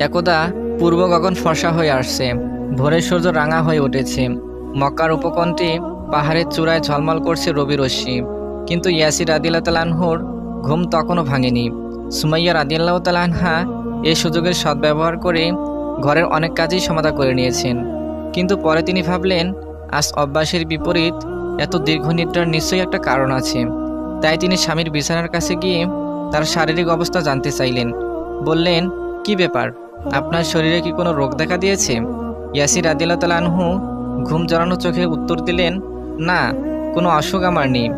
একদা পূর্ব গগন হয়ে আসছে ভোরের সূর্য রাঙা হয়ে উঠেছে। মক্কার উপকণ্ঠে পাহাড়ের চূড়ায় ঝলমল করছে রবি রশ্মি। কিন্তু ইয়াসির আদিল্লা তালানহুর ঘুম তখনও ভাঙেনি। সুমাইয়া রাদিয়াল্লাহ তালানহা এই সুযোগের সদ্ব্যবহার করে ঘরের অনেক কাজই সমাধা করে নিয়েছেন। কিন্তু পরে তিনি ভাবলেন, আজ অভ্যাসের বিপরীত এত দীর্ঘ নিদ্রার নিশ্চয়ই একটা কারণ আছে। তাই তিনি স্বামীর বিছানার কাছে গিয়ে তার শারীরিক অবস্থা জানতে চাইলেন। বললেন, কি ব্যাপার? আপনার শরীরে কি কোনো রোগ দেখা দিয়েছে? ইয়াসির আদিল্লা আনহু ঘুম জড়ানো চোখে উত্তর দিলেন, না, কোনো অসুখ আমার নেই।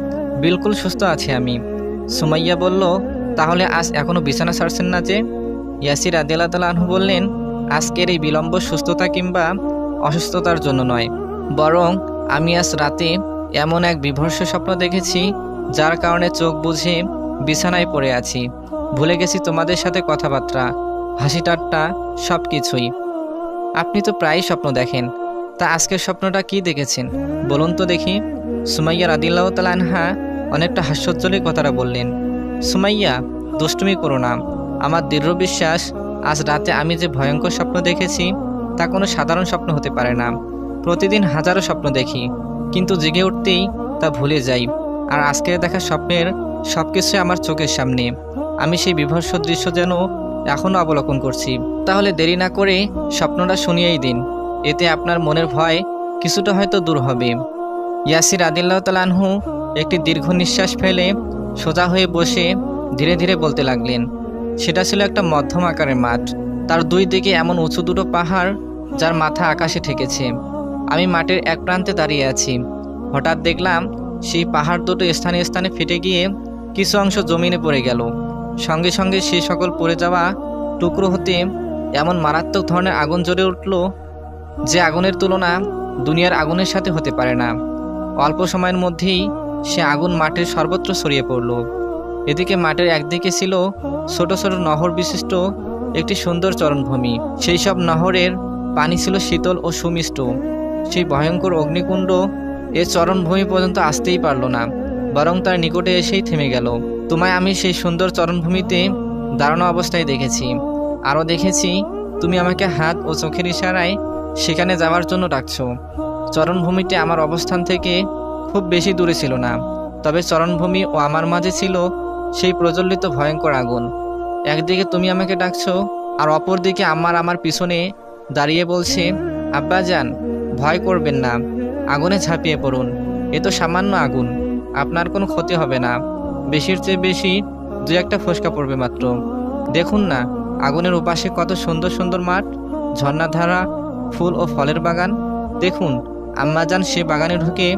বিলকুল সুস্থ আছি আমি। সুমাইয়া বলল, তাহলে আজ এখনও বিছানা ছাড়ছেন না যে? ইয়াসির আদিল্লা আনহু বললেন, আজকের এই বিলম্ব সুস্থতা কিংবা অসুস্থতার জন্য নয়। বরং আমি আজ রাতে এমন এক বিভর্ষ স্বপ্ন দেখেছি, যার কারণে চোখ বুঝে বিছানায় পড়ে আছি। ভুলে গেছি তোমাদের সাথে কথাবার্তা। হাসি ঠাট্টা সব কিছুই আপনি তো প্রায়ই স্বপ্ন দেখেন। তা আজকের স্বপ্নটা কি দেখেছেন? বলুন তো দেখি। সুমাইয়া রাদিল্লাহ তালানহা অনেকটা হাস্যোজ্জ্বলিক কথাটা বললেন। সুমাইয়া, দুষ্টুমি করো না। আমার দৃঢ় বিশ্বাস, আজ রাতে আমি যে ভয়ঙ্কর স্বপ্ন দেখেছি, তা কোনো সাধারণ স্বপ্ন হতে পারে না। প্রতিদিন হাজারো স্বপ্ন দেখি। কিন্তু জেগে উঠতেই তা ভুলে যাই। আর আজকের দেখা স্বপ্নের সব কিছুই আমার চোখের সামনে। আমি সেই বিভৎস দৃশ্য যেন এখনও অবলোকন করছি। তাহলে দেরি না করে স্বপ্নটা শুনিয়েই দিন। এতে আপনার মনের ভয় কিছুটা হয়তো দূর হবে। ইয়াসির আদিল্লাহ তালানহু একটি দীর্ঘ নিঃশ্বাস ফেলে সোজা হয়ে বসে ধীরে ধীরে বলতে লাগলেন, সেটা ছিল একটা মধ্যম আকারের মাঠ। তার দুই দিকে এমন উঁচু দুটো পাহাড় যার মাথা আকাশে ঠেকেছে। আমি মাঠের এক প্রান্তে দাঁড়িয়ে আছি। হঠাৎ দেখলাম সেই পাহাড় দুটো স্থানে স্থানে ফেটে গিয়ে কিছু অংশ জমিনে পড়ে গেল। সঙ্গে সঙ্গে সে সকল পড়ে যাওয়া টুকরো হতে এমন মারাত্মক ধরনের আগুন জ্বলে উঠল যে আগুনের তুলনা দুনিয়ার আগুনের সাথে হতে পারে না। অল্প সময়ের মধ্যেই সে আগুন মাঠের সর্বত্র ছড়িয়ে পড়ল। এদিকে মাঠের একদিকে ছিল ছোট ছোট নহর বিশিষ্ট একটি সুন্দর চরণভূমি। সেই সব নহরের পানি ছিল শীতল ও সুমিষ্ট। সেই ভয়ঙ্কর অগ্নিকুণ্ড এ চরণভূমি পর্যন্ত আসতেই পারল না, বরং তার নিকটে এসেই থেমে গেল। তোমায় আমি সেই সুন্দর চরণভূমিতে দাঁড়ানো অবস্থায় দেখেছি। আরও দেখেছি, তুমি আমাকে হাত ও চোখের ইশারায় সেখানে যাওয়ার জন্য ডাকছো। চরণভূমিটি আমার অবস্থান থেকে খুব বেশি দূরে ছিল না, তবে চরণভূমি ও আমার মাঝে ছিল সেই প্রজ্বলিত ভয়ঙ্কর আগুন। একদিকে তুমি আমাকে ডাকছো, আর অপরদিকে আমার আমার পিছনে দাঁড়িয়ে বলছে আব্বাজান ভয় করবেন না, আগুনে ঝাঁপিয়ে পড়ুন, এ তো সামান্য আগুন, আপনার কোনো ক্ষতি হবে না। বেশির চেয়ে বেশি দু একটা ফসকা পড়বে মাত্র। দেখুন না, আগুনের উপাশে কত সুন্দর সুন্দর মাঠ ঝর্ণাধারা ফুল ও ফলের বাগান। দেখুন, আম্মাজান সে বাগানে ঢুকে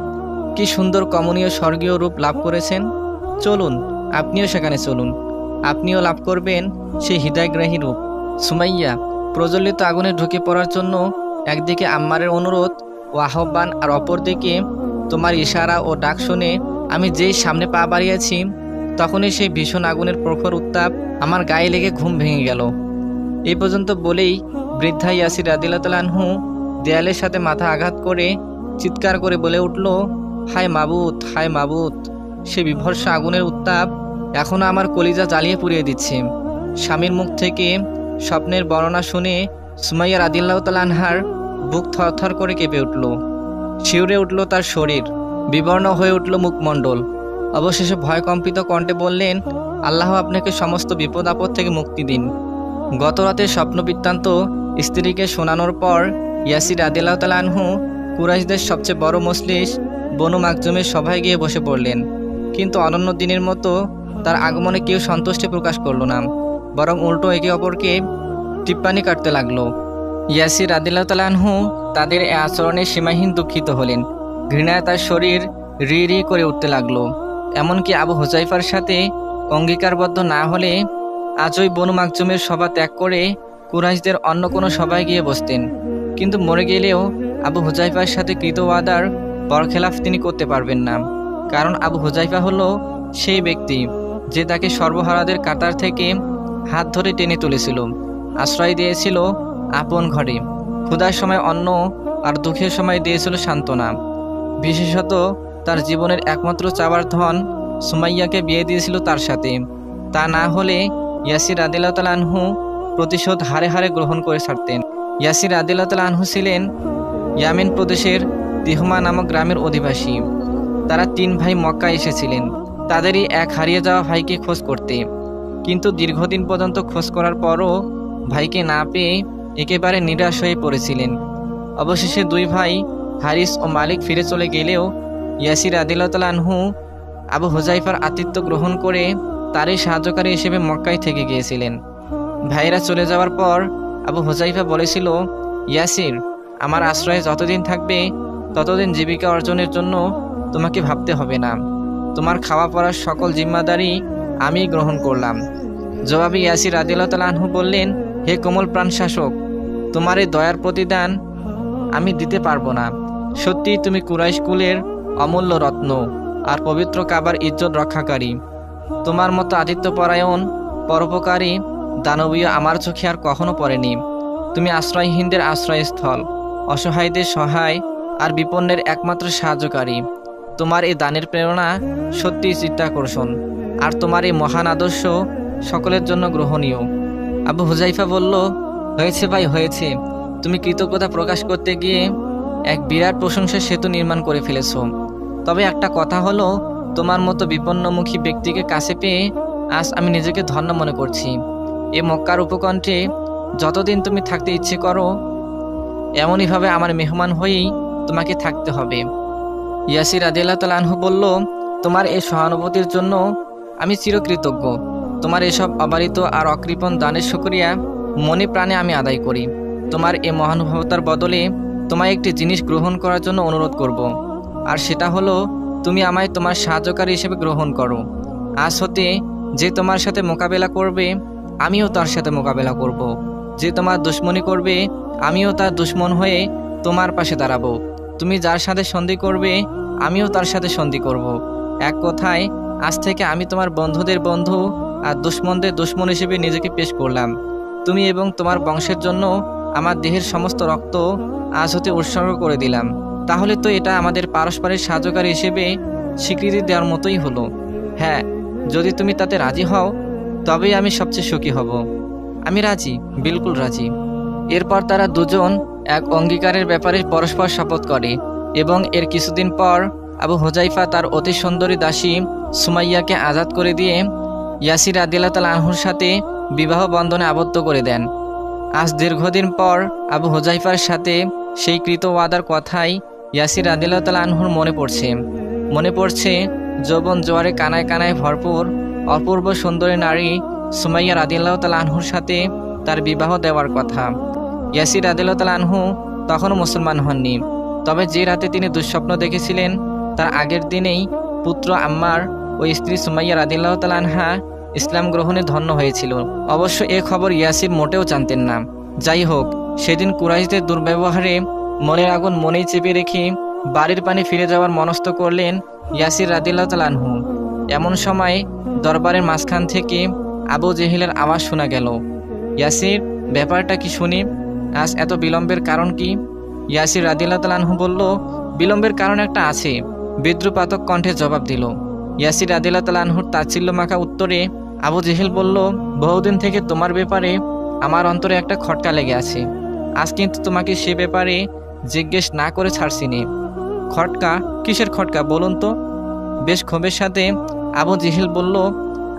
কি সুন্দর কমনীয় স্বর্গীয় রূপ লাভ করেছেন। চলুন, আপনিও সেখানে চলুন। আপনিও লাভ করবেন সেই হৃদয়গ্রাহী রূপ। সুমাইয়া, প্রজ্বলিত আগুনে ঢুকে পড়ার জন্য একদিকে আম্মারের অনুরোধ ও আহ্বান, আর অপরদিকে তোমার ইশারা ও ডাক শুনে আমি যেই সামনে পা বাড়িয়েছি, তখনই সেই ভীষণ আগুনের প্রখর উত্তাপ আমার গায়ে লেগে ঘুম ভেঙে গেল। এই পর্যন্ত বলেই বৃদ্ধা ইয়াসির আদিলাতালানহু দেয়ালের সাথে মাথা আঘাত করে চিৎকার করে বলে উঠল, হায় মাবুত হায় মাবুত, সে বিভর্ষ আগুনের উত্তাপ এখনও আমার কলিজা জ্বালিয়ে পুড়িয়ে দিচ্ছে। স্বামীর মুখ থেকে স্বপ্নের বর্ণনা শুনে সুমাইয়া রাদিল্লাহ তালানহার বুক থরথর করে কেঁপে উঠল। শিউরে উঠল তার শরীর। বিবর্ণ হয়ে উঠল মুখমণ্ডল। অবশেষে ভয়কম্পিত কণ্ঠে বললেন, আল্লাহ আপনাকে সমস্ত বিপদ আপদ থেকে মুক্তি দিন। গত রাতে স্বপ্ন বৃত্তান্ত স্ত্রীকে শোনানোর পর ইয়াসির আদিল্লাহ তালানহু কুরাইশদের সবচেয়ে বড় মসলিস বনু মাকজুমের সভায় গিয়ে বসে পড়লেন। কিন্তু অনন্য দিনের মতো তার আগমনে কেউ সন্তুষ্টি প্রকাশ করল না, বরং উল্টো একে অপরকে টিপ্পানি কাটতে লাগল। ইয়াসির আদিল্লাহ তালানহু তাদের এ আচরণে সীমাহীন দুঃখিত হলেন। ঘৃণায় তার শরীর রি রি করে উঠতে লাগল। এমনকি আবু হুজাইফার সাথে অঙ্গীকারবদ্ধ না হলে আজই বনু মাকজুমের সভা ত্যাগ করে কুরাইশদের অন্য কোনো সভায় গিয়ে বসতেন। কিন্তু মরে গেলেও আবু হুজাইফার সাথে কৃত ওয়াদার বরখেলাফ তিনি করতে পারবেন না। কারণ আবু হুজাইফা হলো সেই ব্যক্তি যে তাকে সর্বহারাদের কাতার থেকে হাত ধরে টেনে তুলেছিল, আশ্রয় দিয়েছিল আপন ঘরে। ক্ষুধার সময় অন্ন আর দুঃখের সময় দিয়েছিল সান্ত্বনা। বিশেষত তার জীবনের একমাত্র চাওয়ার ধন সুমাইয়াকে বিয়ে দিয়েছিল তার সাথে। তা না হলে ইয়াসির আদিল্লাহতালানহু প্রতিশোধ হারে হারে গ্রহণ করে ছাড়তেন। ইয়াসির আদিল্লাহ আনহু ছিলেন ইয়ামিন প্রদেশের তিহমা নামক গ্রামের অধিবাসী। তারা তিন ভাই মক্কা এসেছিলেন। তাদেরই এক হারিয়ে যাওয়া ভাইকে খোঁজ করতে। কিন্তু দীর্ঘদিন পর্যন্ত খোঁজ করার পরও ভাইকে না পেয়ে একেবারে নিরাশ হয়ে পড়েছিলেন। অবশেষে দুই ভাই হারিস ও মালিক ফিরে চলে গেলেও ইয়াসির আদিল্লাহ আনহু আবু হুজাইফার আতিথ্য গ্রহণ করে তারই সাহায্যকারী হিসেবে মক্কায় থেকে গিয়েছিলেন। ভাইরা চলে যাওয়ার পর আবু হুজাইফা বলেছিল, ইয়াসির, আমার আশ্রয়ে যতদিন থাকবে, ততদিন জীবিকা অর্জনের জন্য তোমাকে ভাবতে হবে না। তোমার খাওয়া পড়ার সকল জিম্মাদারি আমি গ্রহণ করলাম। জবাবে ইয়াসির আদিল্লাহ আনহু বললেন, হে কোমল প্রাণ শাসক তোমার এই দয়ার প্রতিদান আমি দিতে পারব না। সত্যি তুমি কুরাইশ কুলের অমূল্য রত্ন আর পবিত্র কাবার ইজ্জত রক্ষাকারী। তোমার মতো আদিত্যপরায়ণ, পরোপকারী, দানবীয় আমার চোখে আর কখনো পড়েনি। তুমি আশ্রয়হীনদের আশ্রয়স্থল, অসহায়দের সহায় আর বিপন্নের একমাত্র সাহায্যকারী। তোমার এই দানের প্রেরণা সত্যিই চিত্তাকর্ষণ, আর তোমার এই মহান আদর্শ সকলের জন্য গ্রহণীয়। আবু হুজাইফা বলল, হয়েছে ভাই, হয়েছে। তুমি কৃতজ্ঞতা প্রকাশ করতে গিয়ে এক বিরাট প্রশংসার সেতু নির্মাণ করে ফেলেছো। তবে একটা কথা হলো, তোমার মতো বিপন্নমুখী ব্যক্তিকে কাছে পেয়ে আজ আমি নিজেকে ধন্য মনে করছি। এ মক্কার উপকণ্ঠে যতদিন তুমি থাকতে ইচ্ছে করো, এমনইভাবে আমার মেহমান হয়েই তোমাকে থাকতে হবে। ইয়াসির আদিল্লাহ আনহু বলল, তোমার এই সহানুভূতির জন্য আমি চিরকৃতজ্ঞ। তোমার এসব অবারিত আর অকৃপণ দানের শুক্রিয়া মনে প্রাণে আমি আদায় করি। তোমার এই মহানুভবতার বদলে তোমায় একটি জিনিস গ্রহণ করার জন্য অনুরোধ করব। আর সেটা হলো, তুমি আমায় তোমার সাহায্যকারী হিসেবে গ্রহণ করো আজ হতে যে তোমার সাথে মোকাবেলা করবে, আমিও তার সাথে মোকাবেলা করব। যে তোমার দুশ্মনী করবে, আমিও তার দুশ্মন হয়ে তোমার পাশে দাঁড়াবো তুমি যার সাথে সন্ধি করবে, আমিও তার সাথে সন্ধি করব। এক কথায়, আজ থেকে আমি তোমার বন্ধুদের বন্ধু আর দুশ্মনদের দুশ্মন হিসেবে নিজেকে পেশ করলাম তুমি এবং তোমার বংশের জন্য আমার দেহের সমস্ত রক্ত আজ হতে উৎসর্গ করে দিলাম। তাহলে তো এটা আমাদের পারস্পরিক সাহায্যকারী হিসেবে স্বীকৃতি দেওয়ার মতোই হলো। হ্যাঁ যদি তুমি তাতে রাজি হও, তবেই আমি সবচেয়ে সুখী হব। আমি রাজি, বিলকুল রাজি। এরপর তারা দুজন এক অঙ্গীকারের ব্যাপারে পরস্পর শপথ করে এবং এর কিছুদিন পর আবু হোজাইফা তার অতি সুন্দরী দাসী সুমাইয়াকে আজাদ করে দিয়ে ইয়াসির আদিল্লাহ আনহুর সাথে বিবাহ বন্ধনে আবদ্ধ করে দেন। আজ দীর্ঘদিন পর আবু হোজাইফার সাথে সেই কৃত ওয়াদার কথাই ইয়াসির আদিল্লাহ আনহুর মনে পড়ছে। মনে পড়ছে যৌবন জোয়ারে কানায় কানায় ভরপুর অপূর্ব সুন্দরী নারী সুমাইয়া রাদিল্লাহ তাল আনহুর সাথে তার বিবাহ দেওয়ার কথা। ইয়াসির আদিল্লাহ তাল আনহু তখনও মুসলমান হননি। তবে যে রাতে তিনি দুঃস্বপ্ন দেখেছিলেন, তার আগের দিনেই পুত্র আম্মার ও স্ত্রী সুমাইয়া রাদিল্লাহ তাল আনহা ইসলাম গ্রহণে ধন্য হয়েছিল। অবশ্য এ খবর ইয়াসির মোটেও জানতেন না। যাই হোক, সেদিন কুরাইশদের দুর্ব্যবহারে মনের আগুন মনেই চেপে রেখে বাড়ির পানি ফিরে যাওয়ার মনস্থ করলেন ইয়াসির রাদিল্লাহ তালানহু এমন সময় দরবারের মাঝখান থেকে আবু জেহিলের আওয়াজ শোনা গেল। ইয়াসির, ব্যাপারটা কি শুনি? আজ এত বিলম্বের কারণ কি? ইয়াসির রাদিল্লাহ তালানহু বলল, বিলম্বের কারণ একটা আছে। বিদ্রুপাতক কণ্ঠে জবাব দিল। ইয়াসির আদিল্লাহ তালানহুর তাচ্ছিল্য মাখা উত্তরে আবু জেহেল বলল, বহুদিন থেকে তোমার ব্যাপারে আমার অন্তরে একটা খটকা লেগে আছে। আজ কিন্তু তোমাকে সে ব্যাপারে জিজ্ঞেস না করে ছাড়ছিনি খটকা? কিসের খটকা বলুন তো? বেশ ক্ষোভের সাথে আবু জেহেল বলল,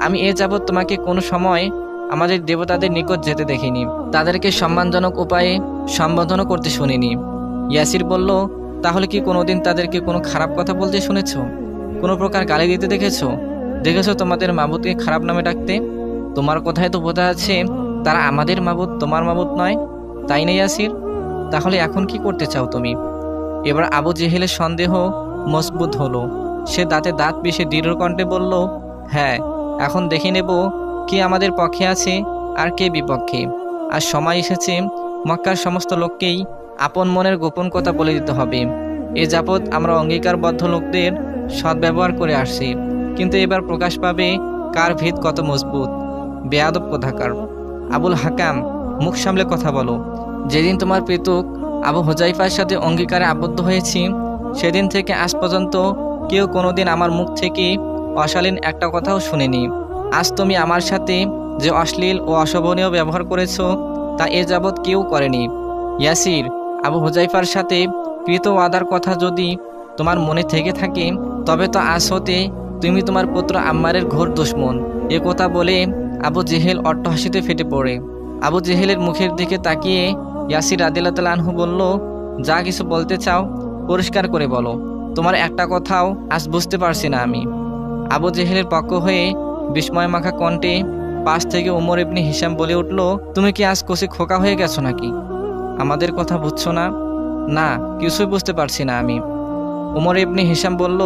আমি এ যাবৎ তোমাকে কোনো সময় আমাদের দেবতাদের নিকট যেতে দেখিনি। তাদেরকে সম্মানজনক উপায়ে সম্বোধনও করতে শুনিনি। ইয়াসির বলল, তাহলে কি কোনোদিন তাদেরকে কোনো খারাপ কথা বলতে শুনেছো? কোনো প্রকার গালি দিতে দেখেছ? দেখেছ তোমাদের মাবুদকে খারাপ নামে ডাকতে? তোমার কথায় তো বোঝা আছে তারা আমাদের মাবুদ, তোমার মাবুদ নয়। তাই নেই ইয়াসির তাহলে এখন কি করতে চাও তুমি? এবার আবু জেহেলের সন্দেহ মজবুত হলো। সে দাঁতে দাঁত পিষে দৃঢ় কণ্ঠে বলল হ্যাঁ এখন দেখে নেব কে আমাদের পক্ষে আছে আর কে বিপক্ষে। আর সময় এসেছে, মক্কার সমস্ত লোককেই আপন মনের গোপন কথা বলে দিতে হবে। এ যাবৎ আমরা অঙ্গীকারবদ্ধ লোকদের সদ্ব্যবহার করে আসছি। কিন্তু এবার প্রকাশ পাবে কার ভিত কত মজবুত। বেয়াদব কোথাকার। আবুল হাকাম, মুখ সামলে কথা বলো। যেদিন তোমার পেতুক আবু হোজাইফার সাথে অঙ্গীকারে আবদ্ধ হয়েছি, সেদিন থেকে আজ পর্যন্ত কেউ কোনোদিন আমার মুখ থেকে অশালীন একটা কথাও শুনেনি। আজ তুমি আমার সাথে যে অশ্লীল ও অশোভনীয় ব্যবহার করেছ, তা এ যাবৎ কেউ করেনি। ইয়াসির, আবু হুজাইফার সাথে কৃত ওয়াদার কথা যদি তোমার মনে থেকে থাকে, তবে তো আজ হতে তুমি তোমার পুত্র আম্মারের ঘোর দুশ্মন। এ কথা বলে আবু জেহেল অট্টহাসিতে ফেটে পড়ে। আবু জেহেলের মুখের দিকে তাকিয়ে ইয়াসির আদিল্লাহ আনহু বলল, যা কিছু বলতে চাও, পরিষ্কার করে বলো। তোমার একটা কথাও আজ বুঝতে পারছি না আমি। আবু জেহেলের পক্ষ হয়ে বিস্ময় মাখা কণ্ঠে পাশ থেকে উমর ইবনি হিসাম বলে উঠল, তুমি কি আজ কষে খোকা হয়ে গেছো নাকি? আমাদের কথা বুঝছ না? না, কিছুই বুঝতে পারছি না আমি। উমর ইবনি হিসাম বলল,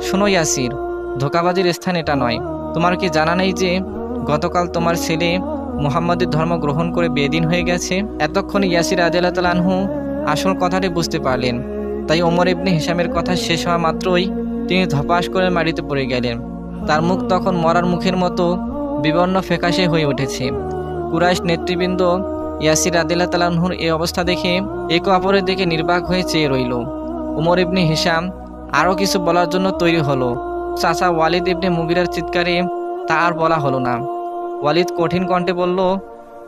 শোনো ইয়াসির ধোকাবাজির স্থান এটা নয়। তোমার কি জানা নেই যে গতকাল তোমার ছেলে মুহাম্মাদের ধর্ম গ্রহণ করে বেদিন হয়ে গেছে? এতক্ষণে ইয়াসির আদিল্লাহ আনহু আসল কথাটি বুঝতে পারলেন। তাই ওমর ইবনে হিসামের কথা শেষ হওয়া মাত্রই তিনি ধপাস করে মাটিতে পড়ে গেলেন। তার মুখ তখন মরার মুখের মতো বিবর্ণ ফ্যাকাশে হয়ে উঠেছে। কুরাইশ নেতৃবৃন্দ ইয়াসির আদিল্লাহ তালাহুর এই অবস্থা দেখে একে অপরের দিকে নির্বাক হয়ে চেয়ে রইল। উমর ইবনে হিসাম আরও কিছু বলার জন্য তৈরি হলো। চাচা ওয়ালিদ ইবনে মুগিরার চিৎকারে তা আর বলা হলো না। ওয়ালিদ কঠিন কণ্ঠে বলল,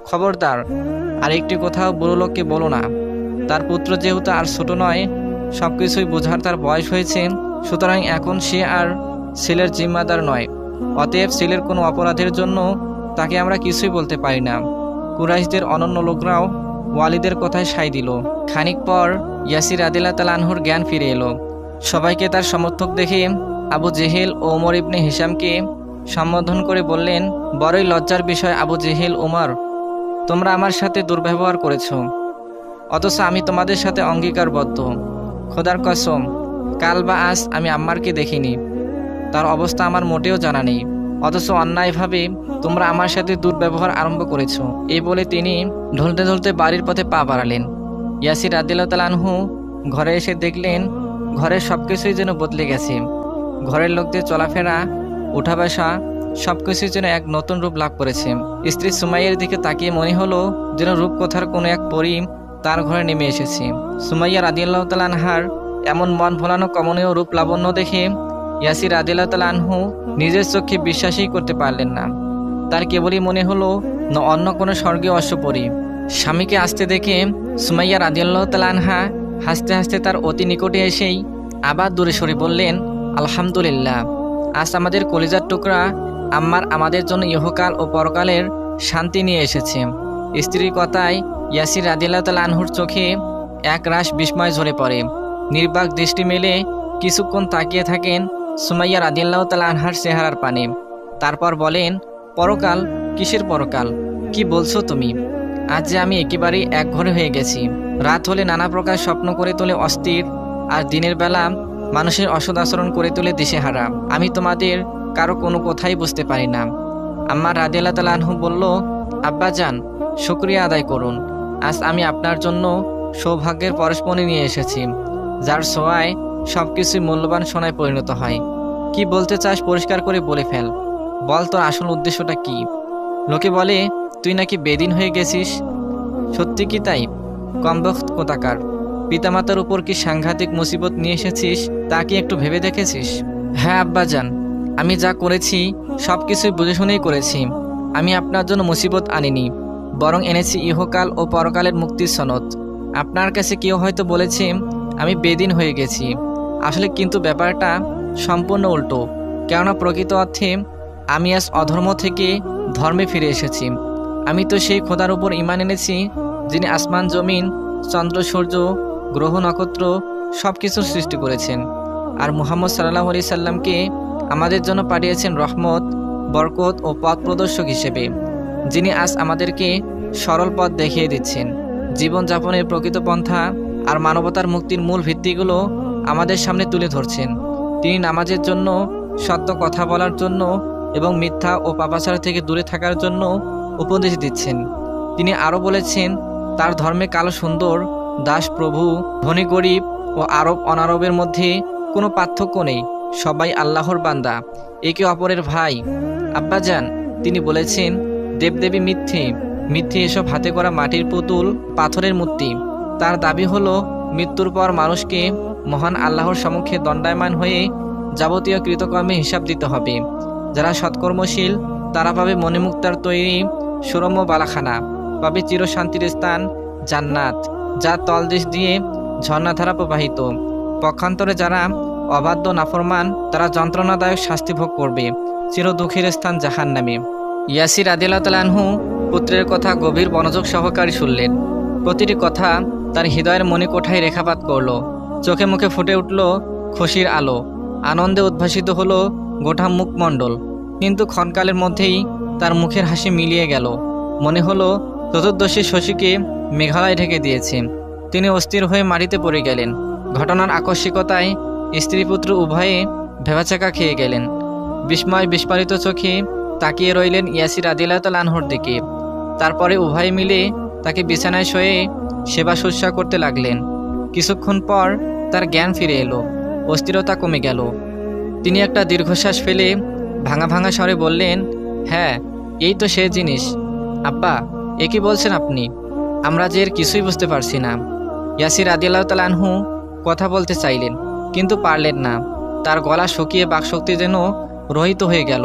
খবরদার আর একটি কোথাও বুড়ো লোককে বলো না। তার পুত্র যেহেতু আর ছোট নয় সব কিছুই বোঝার তার বয়স হয়েছে, সুতরাং এখন সে আর ছেলের জিম্মাদার নয়। অতএব ছেলের কোনো অপরাধের জন্য তাকে আমরা কিছুই বলতে পারি না। কুরাইশদের অনন্য লোকরাও ওয়ালিদের কথায় সাই দিল। খানিক পর ইয়াসির আদিল্লা তালানহুর জ্ঞান ফিরে এলো। সবাইকে তার সমর্থক দেখে আবু জেহেল ওমর ইবনে হিসামকে সম্বোধন করে বললেন, বড়ই লজ্জার বিষয় আবু জেহেল, ওমর। তোমরা আমার সাথে দুর্ব্যবহার করেছ, অথচ আমি তোমাদের সাথে অঙ্গীকারবদ্ধ। খোদার কসম, কাল বা আজ আমি আম্মারকে দেখিনি। তার অবস্থা আমার মোটেও জানা নেই, অথচ অন্যায়ভাবে তোমরা আমার সাথে দুর্ব্যবহার আরম্ভ করেছ। এই বলে তিনি ঢলতে ঢলতে বাড়ির পথে পা বাড়ালেন। ইয়াসির আদিল্লাহু ঘরে এসে দেখলেন, ঘরের সব কিছুই যেন বদলে গেছে। ঘরের লোকদের চলাফেরা উঠা বসা সব কিছুই যেন এক নতুন রূপ লাভ করেছে। স্ত্রী সুমাইয়ের দিকে তাকিয়ে মনে হলো যেন রূপকথার কোনো এক পরি তার ঘরে নেমে এসেছে। সুমাইয়া রাদিয়াল্লাহ তালানহার এমন মন ভোলানো কমনীয় রূপ লাবণ্য দেখে ইয়াসির আদিল্লাহ আনহু নিজের চোখে বিশ্বাসই করতে পারলেন না। তার কেবলই মনে হলো অন্য কোনো স্বর্গীয় অশ্বপরী। স্বামীকে আসতে দেখে সুমাইয়া রাদিয়াল্লাহ আনহা হাসতে হাসতে তার অতি নিকটে এসেই আবার দূরে সরে বললেন আলহামদুলিল্লাহ। আজ আমাদের কলিজার টুকরা আম্মার আমাদের জন্য ইহকাল ও পরকালের শান্তি নিয়ে এসেছে। স্ত্রীর কথায় ইয়াসির রাদিল্লাহ আনহুর চোখে এক রাশ বিস্ময় ঝরে পড়ে। নির্বাক দৃষ্টি মেলে কিছুক্ষণ তাকিয়ে থাকেন সুমাইয়া রাদিল্লাহ তালা আনহার চেহারার পানে। তারপর বলেন, পরকাল? কিসের পরকাল? কি বলছো তুমি? আজ যে আমি একেবারেই এক ঘরে হয়ে গেছি। রাত হলে নানা প্রকার স্বপ্ন করে তোলে অস্থির, আর দিনের বেলা মানুষের অসদ আচরণ করে তোলে দিশেহারা আমি তোমাদের কারও কোনো কথাই বুঝতে পারি না। আম্মা রাদিয়াল্লাহ তালা আনহু বলল, আব্বা যান, শুক্রিয়া আদায় করুন। আজ আমি আপনার জন্য সৌভাগ্যের পরশমণি নিয়ে এসেছি, যার সোয়ায় সব কিছুই মূল্যবান সোনায় পরিণত হয়। কি বলতে চাস পরিষ্কার করে বলে ফেল। বল তোর আসল উদ্দেশ্যটা কি? লোকে বলে, তুই নাকি বেদিন হয়ে গেছিস? সত্যি কি তাই? কমবক্ত কোথাকার। পিতামাতার উপর কি সাংঘাতিক মুসিবত নিয়ে এসেছিস, তা কি একটু ভেবে দেখেছিস? হ্যাঁ আব্বাজান, আমি যা করেছি সব কিছুই বুঝে শুনেই করেছি। আমি আপনার জন্য মুসিবত আনিনি, বরং এনেছি ইহকাল ও পরকালের মুক্তির সনদ। আপনার কাছে কেউ হয়তো বলেছে, আমি বেদিন হয়ে গেছি। আসলে কিন্তু ব্যাপারটা সম্পূর্ণ উল্টো, কেননা প্রকৃত অর্থে আমি আজ অধর্ম থেকে ধর্মে ফিরে এসেছি। আমি তো সেই খোদার উপর ইমান এনেছি, যিনি আসমান, জমিন, চন্দ্র, সূর্য গ্রহ নক্ষত্র সব কিছুর সৃষ্টি করেছেন। আর মুহাম্মদ সাল্লাহ আলি সাল্লামকে আমাদের জন্য পাঠিয়েছেন রহমত, বরকত ও পথ প্রদর্শক হিসেবে, যিনি আজ আমাদেরকে সরল পথ দেখিয়ে দিচ্ছেন। জীবনযাপনের প্রকৃত পন্থা আর মানবতার মুক্তির মূল ভিত্তিগুলো আমাদের সামনে তুলে ধরছেন। তিনি নামাজের জন্য, সত্য কথা বলার জন্য এবং মিথ্যা ও পাপাচার থেকে দূরে থাকার জন্য উপদেশ দিচ্ছেন। তিনি আরও বলেছেন, তার ধর্মে কালো সুন্দর দাস প্রভু ধনী গরিব ও আরব অনারবের মধ্যে কোনো পার্থক্য নেই, সবাই আল্লাহর বান্দা, একে অপরের ভাই। আব্বাজান, তিনি বলেছেন, দেবদেবী মিথ্যে মিথ্যে এসব হাতে করা মাটির পুতুল, পাথরের মূর্তি। তার দাবি হলো, মৃত্যুর পর মানুষকে মহান আল্লাহর সম্মুখে দণ্ডায়মান হয়ে যাবতীয় কৃতকর্মে হিসাব দিতে হবে। যারা সৎকর্মশীল, তারা পাবে মণিমুক্তার তৈরি সুরম্য বালাখানা, পাবে চিরশান্তির স্থান জান্নাত। যার তলদেশ দিয়ে ঝর্ণাধারা প্রবাহিত। পক্ষান্তরে যারা অবাধ্য নাফরমান, তারা যন্ত্রণাদায়ক শাস্তি ভোগ করবে। চির দুঃখের স্থান জাহান নামে ইয়াসির আদিল্লাহু পুত্রের কথা গভীর মনোযোগ সহকারে শুনলেন। প্রতিটি কথা তার হৃদয়ের মণিকোঠায় রেখাপাত করল। চোখে মুখে ফুটে উঠল খুশির আলো। আনন্দে উদ্ভাসিত হলো গোটা মুখমণ্ডল কিন্তু ক্ষণকালের মধ্যেই তার মুখের হাসি মিলিয়ে গেল। মনে হলো চতুর্দশী শশীকে মেঘালয় ঢেকে দিয়েছে। তিনি অস্থির হয়ে মাটিতে পড়ে গেলেন। ঘটনার আকস্মিকতায় স্ত্রী পুত্র উভয়ে ভেবাচাকা খেয়ে গেলেন। বিস্ময় বিস্ফারিত চোখে তাকিয়ে রইলেন ইয়াসির আদিলাতাল আনহর দিকে। তারপরে উভয়ে মিলে তাকে বিছানায় শোয়ে সেবা শুশ্রূষা করতে লাগলেন। কিছুক্ষণ পর তার জ্ঞান ফিরে এলো। অস্থিরতা কমে গেল। তিনি একটা দীর্ঘশ্বাস ফেলে ভাঙা ভাঙা স্বরে বললেন হ্যাঁ এই তো সে জিনিস। আব্বা, এ কি বলছেন আপনি? আমরা যে এর কিছুই বুঝতে পারছি না। ইয়াসির আদিল্লাহ তালানহু কথা বলতে চাইলেন, কিন্তু পারলেন না। তার গলা শুকিয়ে বাকশক্তি যেন রহিত হয়ে গেল।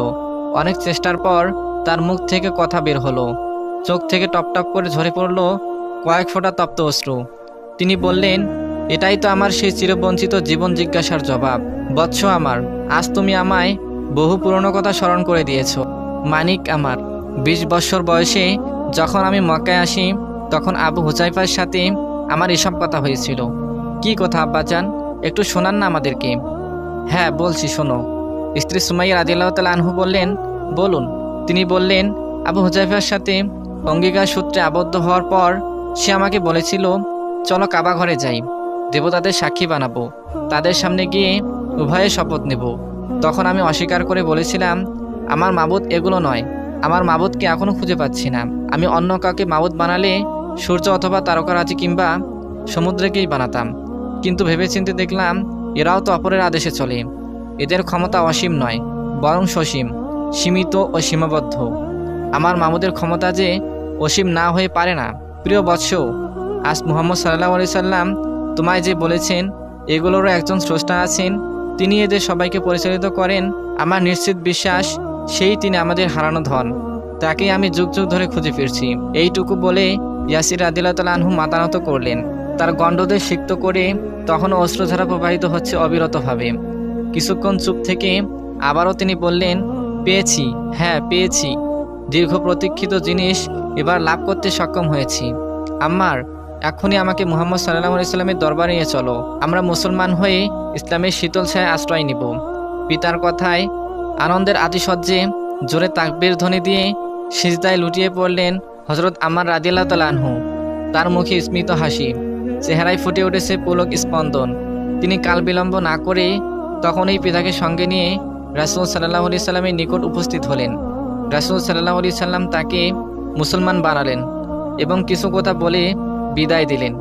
অনেক চেষ্টার পর তার মুখ থেকে কথা বের হলো। চোখ থেকে টপটপ করে ঝরে পড়ল কয়েক ফোঁটা তপ্ত অশ্রু। তিনি বললেন, এটাই তো আমার সেই চিরবঞ্চিত জীবন জিজ্ঞাসার জবাব। বৎস আমার, আজ তুমি আমায় বহু পুরনো কথা স্মরণ করে দিয়েছ। মানিক আমার, বিশ বৎসর বয়সে যখন আমি মক্কায় আসি তখন আবু হুজাইফার সাথে আমার এসব কথা হয়েছিল। কি কথা, আব্বাজান? একটু শোনান না আমাদেরকে। হ্যাঁ বলছি, শোনো। স্ত্রী সুমাইয়া আদিল্লাহ তাল আনহু বললেন, বলুন। তিনি বললেন, আবু হুজাইফার সাথে অঙ্গীকার সূত্রে আবদ্ধ হওয়ার পর সে আমাকে বলেছিল, চলো কাবা ঘরে যাই। দেবতাদের সাক্ষী বানাবো। তাদের সামনে গিয়ে উভয়ে শপথ নেব। তখন আমি অস্বীকার করে বলেছিলাম, আমার মাবুদ এগুলো নয়। আমার মাবুদকে এখনও খুঁজে পাচ্ছি না। আমি অন্য কাউকে মাবুদ বানালে সূর্য অথবা তারকারাজি কিংবা সমুদ্রকেই বানাতাম। কিন্তু ভেবেচিন্তে দেখলাম, এরাও তো অপরের আদেশে চলে। এদের ক্ষমতা অসীম নয়, বরং সসীম, সীমিত ও সীমাবদ্ধ। আমার মামুদের ক্ষমতা যে অসীম না হয়ে পারে না। প্রিয় বৎস, আজ মুহাম্মদ সাল্লাহ আলি সাল্লাম তোমায় যে বলেছেন, এগুলোরও একজন স্রষ্টা আছেন, তিনি এদের সবাইকে পরিচালিত করেন, আমার নিশ্চিত বিশ্বাস, সেই তিনি আমাদের হারানো ধন। তাকে আমি যুগ যুগ ধরে খুঁজে ফিরছি। এইটুকু বলে ইয়াসির আদিল্লাহ আনহু মাতানত করলেন। তার গণ্ডদের সিক্ত করে তখনও অস্ত্রধারা প্রবাহিত হচ্ছে অবিরতভাবে। কিছুক্ষণ চুপ থেকে আবারও তিনি বললেন, পেয়েছি হ্যাঁ পেয়েছি। দীর্ঘ প্রতীক্ষিত জিনিস এবার লাভ করতে সক্ষম হয়েছি। আমার এখনই আমাকে মুহাম্মদ সাল্লাহ ইসলামের দরবারে নিয়ে চলো। আমরা মুসলমান হয়ে ইসলামের শীতল ছায় আশ্রয় নিব। পিতার কথায় আনন্দের আতিশয্যে জোরে তাকবীর ধ্বনি দিয়ে সিজদায় লুটিয়ে পড়লেন হজরত আমার রাজিল্লা তালানহু তার মুখে স্মিত হাসি। চেহারায় ফুটে উঠেছে পুলক স্পন্দন। তিনি কাল বিলম্ব না করে তখন এই পিতাকে সঙ্গে নিয়ে রাসুল সাল্লাহ আলি সাল্লামের নিকট উপস্থিত হলেন। রাসুল সাল্লাহ আলি সাল্লাম তাকে মুসলমান বানালেন এবং কিছু কথা বলে বিদায় দিলেন।